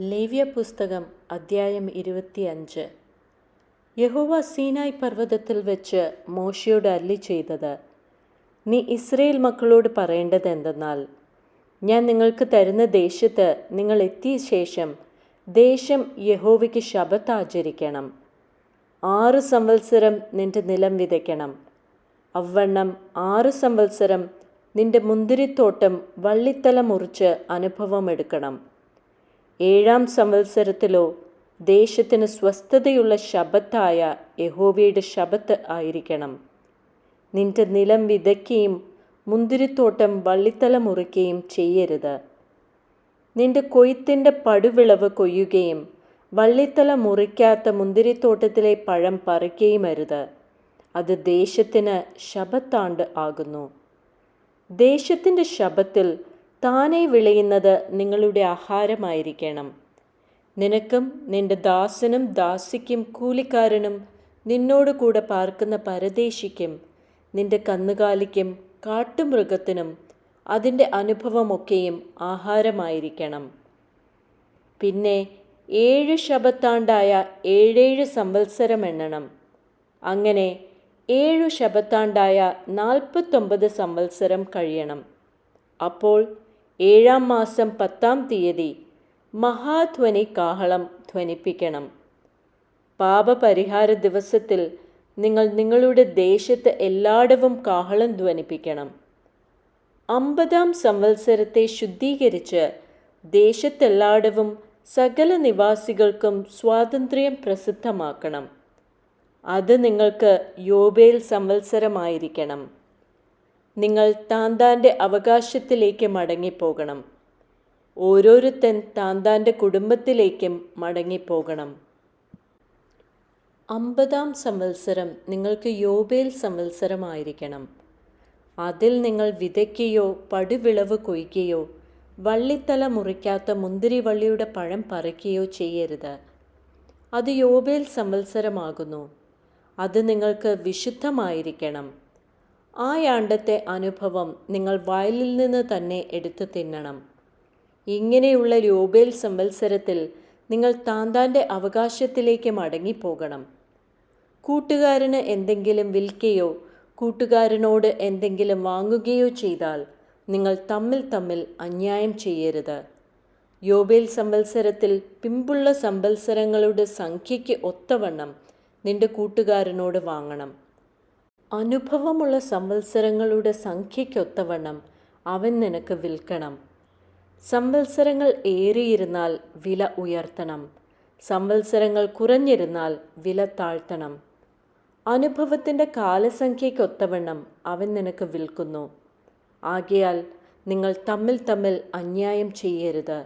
ലേവ്യ പുസ്തകം അദ്ധ്യായം ഇരുപത്തിയഞ്ച്. യഹോവ സീനായ് പർവതത്തിൽ വെച്ച് മോശയോട് അല്ലി ചെയ്തത് നീ ഇസ്രയേൽ മക്കളോട് പറയേണ്ടത് എന്തെന്നാൽ ഞാൻ നിങ്ങൾക്ക് തരുന്ന ദേശത്ത് നിങ്ങൾ എത്തിയ ശേഷം ദേശം യഹോവയ്ക്ക് ശബത്ത് ആചരിക്കണം. ആറ് സംവത്സരം നിന്റെ നിലം വിതയ്ക്കണം. അവണ്ണം ആറ് സംവത്സരം നിന്റെ മുന്തിരിത്തോട്ടം വള്ളിത്തല മുറിച്ച് അനുഭവമെടുക്കണം ഏഴാം സംവത്സരത്തിലോ ദേശത്തിന് സ്വസ്ഥതയുള്ള ശബത്തായ യഹോവയുടെ ശബത്ത് ആയിരിക്കണം. നിന്റെ നിലം വിതയ്ക്കുകയും മുന്തിരിത്തോട്ടം വള്ളിത്തല മുറിക്കുകയും ചെയ്യരുത്. നിന്റെ കൊയ്ത്തിന്റെ പടുവിളവ് കൊയ്യുകയും വള്ളിത്തല മുറിക്കാത്ത മുന്തിരിത്തോട്ടത്തിലെ പഴം പറിക്കുകയും അരുത്. അത് ദേശത്തിന് ശബത്താണ്ട് ആകുന്നു. ദേശത്തിന്റെ ശബത്തിൽ താനെ വിളയുന്നത് നിങ്ങളുടെ ആഹാരമായിരിക്കണം. നിനക്കും നിന്റെ ദാസനും ദാസിക്കും കൂലിക്കാരനും നിന്നോട് കൂടെ പാർക്കുന്ന പരദേശിക്കും നിന്റെ കന്നുകാലിക്കും കാട്ടുമൃഗത്തിനും അതിന്റെ അനുഭവമൊക്കെയും ആഹാരമായിരിക്കണം. പിന്നെ ഏഴ് ശബത്താണ്ടായ ഏഴേഴ് സംവത്സരം എണ്ണണം. അങ്ങനെ ഏഴു ശബത്താണ്ടായ നാൽപ്പത്തൊമ്പത് സംവത്സരം കഴിയണം. അപ്പോൾ ഏഴാം മാസം പത്താം തീയതി മഹാധ്വനി കാഹളം ധ്വനിപ്പിക്കണം. പാപപരിഹാര ദിവസത്തിൽ നിങ്ങൾ നിങ്ങളുടെ ദേശത്ത് എല്ലായിടവും കാഹളം ധ്വനിപ്പിക്കണം. അമ്പതാം സംവത്സരത്തെ ശുദ്ധീകരിച്ച് ദേശത്തെല്ലായിടവും സകല നിവാസികൾക്കും സ്വാതന്ത്ര്യം പ്രസിദ്ധമാക്കണം. അത് നിങ്ങൾക്ക് യോബേൽ സംവത്സരമായിരിക്കണം. നിങ്ങൾ താന്താന്റെ അവകാശത്തിലേക്ക് മടങ്ങിപ്പോകണം. ഓരോരുത്തൻ താന്താന്റെ കുടുംബത്തിലേക്കും മടങ്ങിപ്പോകണം. അമ്പതാം സംവത്സരം നിങ്ങൾക്ക് യോബേൽ സംവത്സരമായിരിക്കണം. അതിൽ നിങ്ങൾ വിതയ്ക്കുകയോ പടുവിളവ് കൊയ്ക്കുകയോ വള്ളിത്തല മുറിക്കാത്ത മുന്തിരിവള്ളിയുടെ പഴം പറിക്കുകയോ ചെയ്യരുത്. അത് യോബേൽ സംവത്സരമാകുന്നു. അത് നിങ്ങൾക്ക് വിശുദ്ധമായിരിക്കണം. ആ യാണ്ടത്തെ അനുഭവം നിങ്ങൾ വയലിൽ നിന്ന് തന്നെ എടുത്തു തിന്നണം. ഇങ്ങനെയുള്ള യോബേൽ സംവത്സരത്തിൽ നിങ്ങൾ താന്താന്റെ അവകാശത്തിലേക്ക് മടങ്ങിപ്പോകണം. കൂട്ടുകാരന് എന്തെങ്കിലും വിൽക്കുകയോ കൂട്ടുകാരനോട് എന്തെങ്കിലും വാങ്ങുകയോ ചെയ്താൽ നിങ്ങൾ തമ്മിൽ തമ്മിൽ അന്യായം ചെയ്യരുത്. യോബേൽ സംവത്സരത്തിൽ പിമ്പുള്ള സംവത്സരങ്ങളുടെ സംഖ്യയ്ക്ക് ഒത്തവണ്ണം നിന്റെ കൂട്ടുകാരനോട് വാങ്ങണം. അനുഭവമുള്ള സംവത്സരങ്ങളുടെ സംഖ്യയ്ക്കൊത്തവണ്ണം അവൻ നിനക്ക് വിൽക്കണം. സംവത്സരങ്ങൾ ഏറിയിരുന്നാൽ വില ഉയർത്തണം. സംവത്സരങ്ങൾ കുറഞ്ഞിരുന്നാൽ വില താഴ്ത്തണം. അനുഭവത്തിന്റെ കാലസംഖ്യയ്ക്കൊത്തവണ്ണം അവൻ നിനക്ക് വിൽക്കുന്നു. ആകയാൽ നിങ്ങൾ തമ്മിൽ തമ്മിൽ അന്യായം ചെയ്യരുത്.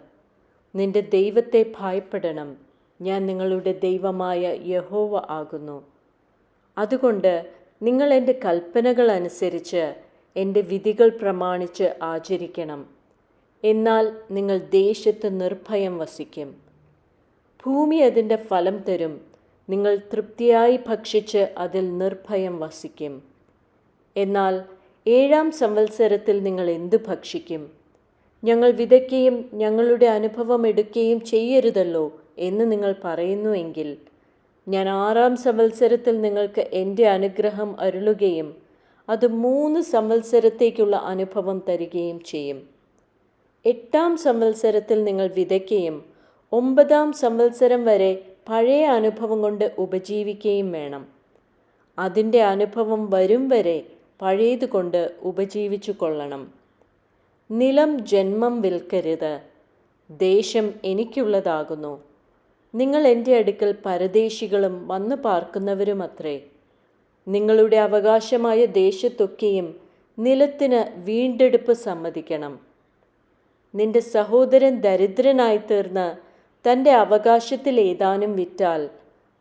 നിന്റെ ദൈവത്തെ ഭയപ്പെടണം. ഞാൻ നിങ്ങളുടെ ദൈവമായ യഹോവ ആകുന്നു. അതുകൊണ്ട് നിങ്ങൾ എന്റെ കൽപ്പനകൾ അനുസരിച്ച് എന്റെ വിധികൾ പ്രമാണിച്ച് ആചരിക്കണം. എന്നാൽ നിങ്ങൾ ദേശത്ത് നിർഭയം വസിക്കും. ഭൂമി അതിന്റെ ഫലം തരും. നിങ്ങൾ തൃപ്തിയായി ഭക്ഷിച്ച് അതിൽ നിർഭയം വസിക്കും. എന്നാൽ ഏഴാം സംവത്സരത്തിൽ നിങ്ങൾ എന്തു ഭക്ഷിക്കും? ഞങ്ങൾ വിതയ്ക്കുകയും ഞങ്ങളുടെ അനുഭവം എടുക്കുകയും ചെയ്യരുതല്ലോ എന്ന് നിങ്ങൾ പറയുന്നുവെങ്കിൽ ഞാൻ ആറാം സംവത്സരത്തിൽ നിങ്ങൾക്ക് എന്റെ അനുഗ്രഹം അരുളുകയും അത് മൂന്ന് സംവത്സരത്തേക്കുള്ള അനുഭവം തരികയും ചെയ്യും. എട്ടാം സംവത്സരത്തിൽ നിങ്ങൾ വിതയ്ക്കുകയും ഒമ്പതാം സംവത്സരം വരെ പഴയ അനുഭവം കൊണ്ട് ഉപജീവിക്കുകയും വേണം. അതിന്റെ അനുഭവം വരും വരെ പഴയതുകൊണ്ട് ഉപജീവിച്ചു കൊള്ളണം. നിലം ജന്മം വിൽക്കരുത്. ദേശം എനിക്കുള്ളതാകുന്നു. നിങ്ങൾ എന്റെ അടുക്കൽ പരദേശികളും വന്നു പാർക്കുന്നവരുമത്രേ. നിങ്ങളുടെ അവകാശമായ ദേശത്തൊക്കെയും നിലത്തിന് വീണ്ടെടുപ്പ് സമ്മതിക്കണം. നിന്റെ സഹോദരൻ ദരിദ്രനായി തീർന്ന് തന്റെ അവകാശത്തിൽ ഏതാനും വിറ്റാൽ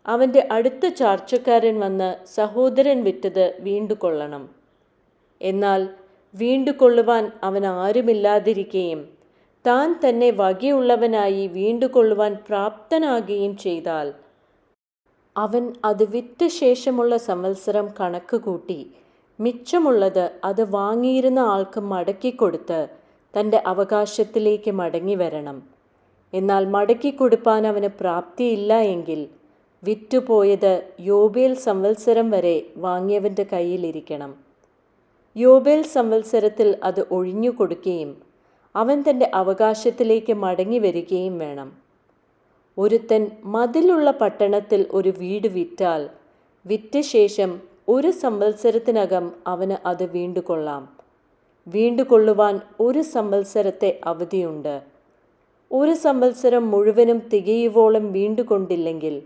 അവന്റെ അടുത്ത ചാർച്ചക്കാരൻ വന്ന് സഹോദരൻ വിറ്റത് വീണ്ടുകൊള്ളണം. എന്നാൽ വീണ്ടുകൊള്ളുവാൻ അവൻ ആരുമില്ലാതിരിക്കുകയും താൻ തന്നെ വകയുള്ളവനായി വീണ്ടുകൊള്ളുവാൻ പ്രാപ്തനാകുകയും ചെയ്താൽ. അവൻ അത് വിറ്റ ശേഷമുള്ള സംവത്സരം കണക്ക് കൂട്ടി മിച്ചമുള്ളത് അത് വാങ്ങിയിരുന്ന ആൾക്ക് മടക്കിക്കൊടുത്ത് തന്റെ അവകാശത്തിലേക്ക് മടങ്ങി വരണം എന്നാൽ മടക്കിക്കൊടുപ്പാൻ അവന് പ്രാപ്തിയില്ല എങ്കിൽ വിറ്റുപോയത് യോബേൽ സംവത്സരം വരെ വാങ്ങിയവന്റെ കയ്യിലിരിക്കണം. യോബേൽ സംവത്സരത്തിൽ അത് ഒഴിഞ്ഞു കൊടുക്കുകയും അവൻ തന്റെ അവകാശത്തിലേക്ക് മടങ്ങി വരികയും വേണം. ഒരുത്തൻ മതിലുള്ള പട്ടണത്തിൽ ഒരു വീട് വിറ്റാൽ വിറ്റ ശേഷം ഒരു സംവത്സരത്തിനകം അവന് അത് വീണ്ടുകൊള്ളാം. വീണ്ടുകൊള്ളുവാൻ ഒരു സംവത്സരത്തെ അവധിയുണ്ട്. ഒരു സംവത്സരം മുഴുവനും തികയുവോളം വീണ്ടുകൊണ്ടില്ലെങ്കിൽ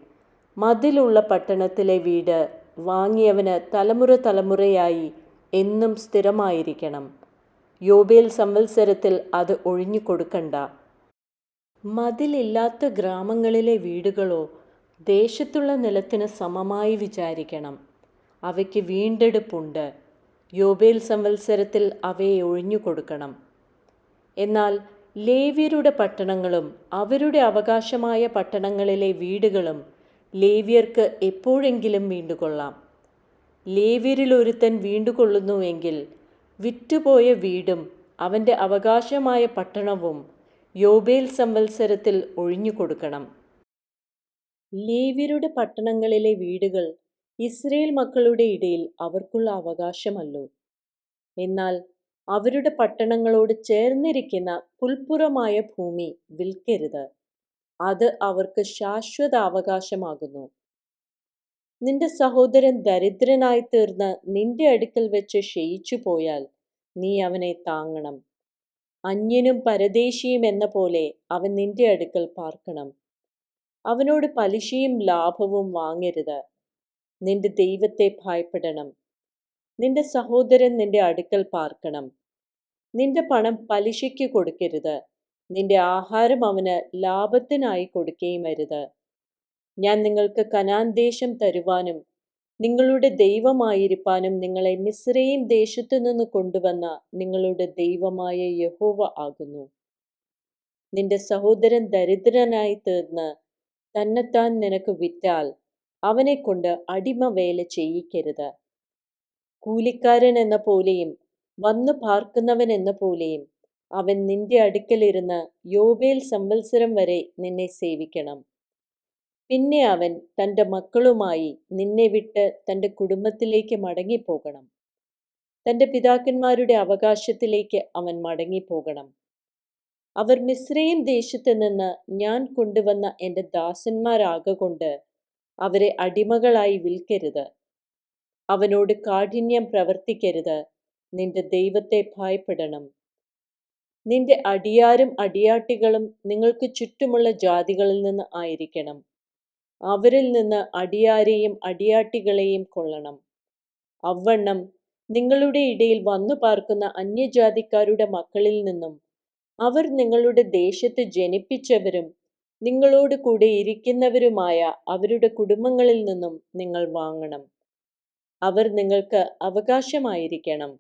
മതിലുള്ള പട്ടണത്തിലെ വീട് വാങ്ങിയവന് തലമുറ തലമുറയായി എന്നും സ്ഥിരമായിരിക്കണം. യോബേൽ സംവത്സരത്തിൽ അത് ഒഴിഞ്ഞു കൊടുക്കണ്ട. മതിലില്ലാത്ത ഗ്രാമങ്ങളിലെ വീടുകളോ ദേശത്തുള്ള നിലത്തിന് സമമായി വിചാരിക്കണം. അവയ്ക്ക് വീണ്ടെടുപ്പുണ്ട്. യോബേൽ സംവത്സരത്തിൽ അവയെ ഒഴിഞ്ഞു കൊടുക്കണം. എന്നാൽ ലേവ്യരുടെ പട്ടണങ്ങളും അവരുടെ അവകാശമായ പട്ടണങ്ങളിലെ വീടുകളും ലേവ്യർക്ക് എപ്പോഴെങ്കിലും വീണ്ടുകൊള്ളാം. ലേവ്യരിൽ ഒരുത്തൻ വീണ്ടുകൊള്ളുന്നുവെങ്കിൽ വിറ്റുപോയ വീടും അവന്റെ അവകാശമായ പട്ടണവും യോബേൽ സംവത്സരത്തിൽ ഒഴിഞ്ഞു കൊടുക്കണം. ലേവ്യരുടെ പട്ടണങ്ങളിലെ വീടുകൾ ഇസ്രയേൽ മക്കളുടെ ഇടയിൽ അവർക്കുള്ള അവകാശമല്ലോ. എന്നാൽ അവരുടെ പട്ടണങ്ങളോട് ചേർന്നിരിക്കുന്ന പുൽപ്പുറമായ ഭൂമി വിൽക്കരുത്. അത് അവർക്ക് ശാശ്വത അവകാശമാകുന്നു നിന്റെ സഹോദരൻ ദരിദ്രനായി തീർന്ന് നിന്റെ അടുക്കൽ വെച്ച് ക്ഷയിച്ചു പോയാൽ നീ അവനെ താങ്ങണം. അന്യനും പരദേശിയും എന്ന പോലെ അവൻ നിന്റെ അടുക്കൽ പാർക്കണം. അവനോട് പലിശയും ലാഭവും വാങ്ങരുത്. നിന്റെ ദൈവത്തെ ഭയപ്പെടണം. നിന്റെ സഹോദരൻ നിന്റെ അടുക്കൽ പാർക്കണം. നിന്റെ പണം പലിശയ്ക്ക് കൊടുക്കരുത്. നിന്റെ ആഹാരം അവന് ലാഭത്തിനായി കൊടുക്കുകയും അരുത്. ഞാൻ നിങ്ങൾക്ക് കനാൻ ദേശം തരുവാനും നിങ്ങളുടെ ദൈവമായിരിക്കാനും നിങ്ങളെ മിസ്രൈം ദേശത്തു നിന്ന് കൊണ്ടുവന്ന നിങ്ങളുടെ ദൈവമായ യഹോവ ആകുന്നു. നിന്റെ സഹോദരൻ ദരിദ്രനായി തീർന്ന് തന്നെത്താൻ നിനക്ക് വിറ്റാൽ അവനെ കൊണ്ട് അടിമ വേല ചെയ്യിക്കരുത്. കൂലിക്കാരൻ എന്ന പോലെയും വന്നു പാർക്കുന്നവൻ എന്ന പോലെയും അവൻ നിന്റെ അടുക്കലിരുന്ന് യോബേൽ സംവത്സരം വരെ നിന്നെ സേവിക്കണം. പിന്നെ അവൻ തന്റെ മക്കളുമായി നിന്നെ വിട്ട് തന്റെ കുടുംബത്തിലേക്ക് മടങ്ങിപ്പോകണം. തന്റെ പിതാക്കന്മാരുടെ അവകാശത്തിലേക്ക് അവൻ മടങ്ങിപ്പോകണം. അവർ മിശ്രയും ദേശത്ത് നിന്ന് ഞാൻ കൊണ്ടുവന്ന എന്റെ ദാസന്മാരാകൊണ്ട് അവരെ അടിമകളായി വിൽക്കരുത്. അവനോട് കാഠിന്യം പ്രവർത്തിക്കരുത്. നിന്റെ ദൈവത്തെ ഭയപ്പെടണം. നിന്റെ അടിയാരും അടിയാട്ടികളും നിങ്ങൾക്ക് ചുറ്റുമുള്ള ജാതികളിൽ നിന്ന് ആയിരിക്കണം. അവരിൽ നിന്ന് അടിയാരെയും അടിയാട്ടികളെയും കൊള്ളണം. അവണ്ണം നിങ്ങളുടെ ഇടയിൽ വന്നു പാർക്കുന്ന അന്യജാതിക്കാരുടെ മക്കളിൽ നിന്നും അവർ നിങ്ങളുടെ ദേശത്ത് ജനിപ്പിച്ചവരും നിങ്ങളോട് കൂടെ ഇരിക്കുന്നവരുമായ അവരുടെ കുടുംബങ്ങളിൽ നിന്നും നിങ്ങൾ വാങ്ങണം. അവർ നിങ്ങൾക്ക് അവകാശമായിരിക്കണം.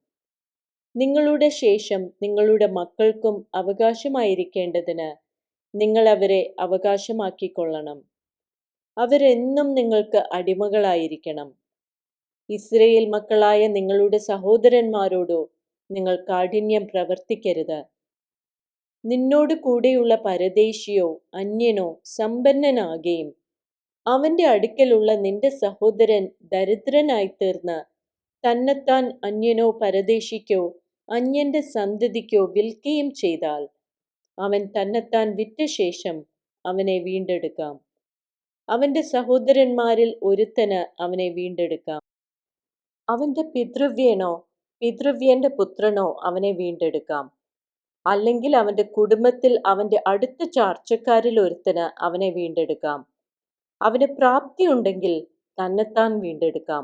നിങ്ങളുടെ ശേഷം നിങ്ങളുടെ മക്കൾക്കും അവകാശമായിരിക്കേണ്ടതിന് നിങ്ങൾ അവരെ അവകാശമാക്കിക്കൊള്ളണം. അവരെന്നും നിങ്ങൾക്ക് അടിമകളായിരിക്കണം. ഇസ്രയേൽ മക്കളായ നിങ്ങളുടെ സഹോദരന്മാരോടോ നിങ്ങൾ കാഠിന്യം പ്രവർത്തിക്കരുത്. നിന്നോട് കൂടെയുള്ള പരദേശിയോ അന്യനോ സമ്പന്നനാകുകയും അവന്റെ അടുക്കലുള്ള നിന്റെ സഹോദരൻ ദരിദ്രനായി തീർന്ന് തന്നെത്താൻ അന്യനോ പരദേശിക്കോ അന്യന്റെ സന്തതിക്കോ വിൽക്കുകയും ചെയ്താൽ അവൻ തന്നെത്താൻ വിറ്റ ശേഷം അവനെ വീണ്ടെടുക്കാം. അവന്റെ സഹോദരന്മാരിൽ ഒരുത്തന് അവനെ വീണ്ടെടുക്കാം. അവന്റെ പിതൃവ്യനോ പിതൃവ്യന്റെ പുത്രനോ അവനെ വീണ്ടെടുക്കാം. അല്ലെങ്കിൽ അവന്റെ കുടുംബത്തിൽ അവന്റെ അടുത്ത ചാർച്ചക്കാരിൽ ഒരുത്തന് അവനെ വീണ്ടെടുക്കാം. അവന് പ്രാപ്തിയുണ്ടെങ്കിൽ തന്നെത്താൻ വീണ്ടെടുക്കാം.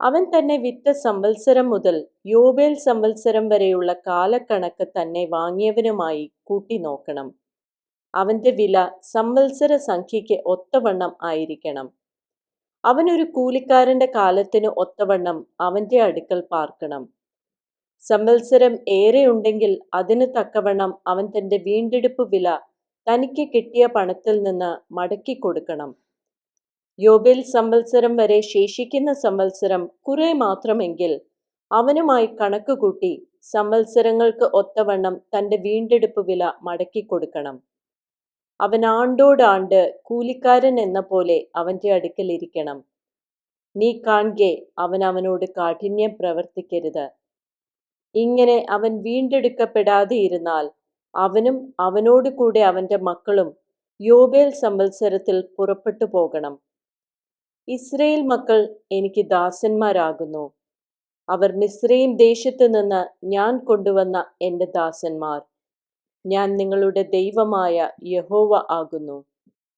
അവൻ തന്നെ വിത്ത സംവത്സരം മുതൽ യോബേൽ സംവത്സരം വരെയുള്ള കാലക്കണക്ക് തന്നെ വാങ്ങിയവനുമായി കൂട്ടി നോക്കണം അവന്റെ വില സംവത്സര സംഖ്യയ്ക്ക് ഒത്തവണ്ണം ആയിരിക്കണം. അവനൊരു കൂലിക്കാരന്റെ കാലത്തിന് ഒത്തവണ്ണം അവന്റെ അടുക്കൽ പാർക്കണം. സംവത്സരം ഏറെയുണ്ടെങ്കിൽ അതിന് തക്കവണ്ണം അവൻ തന്റെ വീണ്ടെടുപ്പ് വില തനിക്ക് കിട്ടിയ പണത്തിൽ നിന്ന് മടക്കി കൊടുക്കണം. യോബേൽ സംവത്സരം വരെ ശേഷിക്കുന്ന സംവത്സരം കുറെ മാത്രമെങ്കിൽ അവനുമായി കണക്കുകൂട്ടി സംവത്സരങ്ങൾക്ക് ഒത്തവണ്ണം തന്റെ വീണ്ടെടുപ്പ് വില മടക്കി കൊടുക്കണം. അവൻ ആണ്ടോടാണ്ട് കൂലിക്കാരൻ എന്ന പോലെ അവന്റെ അടുക്കലിരിക്കണം നീ കാൺകെ അവൻ അവനോട് കാഠിന്യം പ്രവർത്തിക്കരുത്. ഇങ്ങനെ അവൻ വീണ്ടെടുക്കപ്പെടാതെ ഇരുന്നാൽ അവനും അവനോട് കൂടെ അവന്റെ മക്കളും യോബേൽ സംവത്സരത്തിൽ പുറപ്പെട്ടു പോകണം. ഇസ്രയേൽ മക്കൾ എനിക്ക് ദാസന്മാരാകുന്നു. അവർ മിസ്രൈം ദേശത്ത് നിന്ന് ഞാൻ കൊണ്ടുവന്ന എന്റെ ദാസന്മാർ. ഞാൻ നിങ്ങളുടെ ദൈവമായ യഹോവ ആകുന്നു.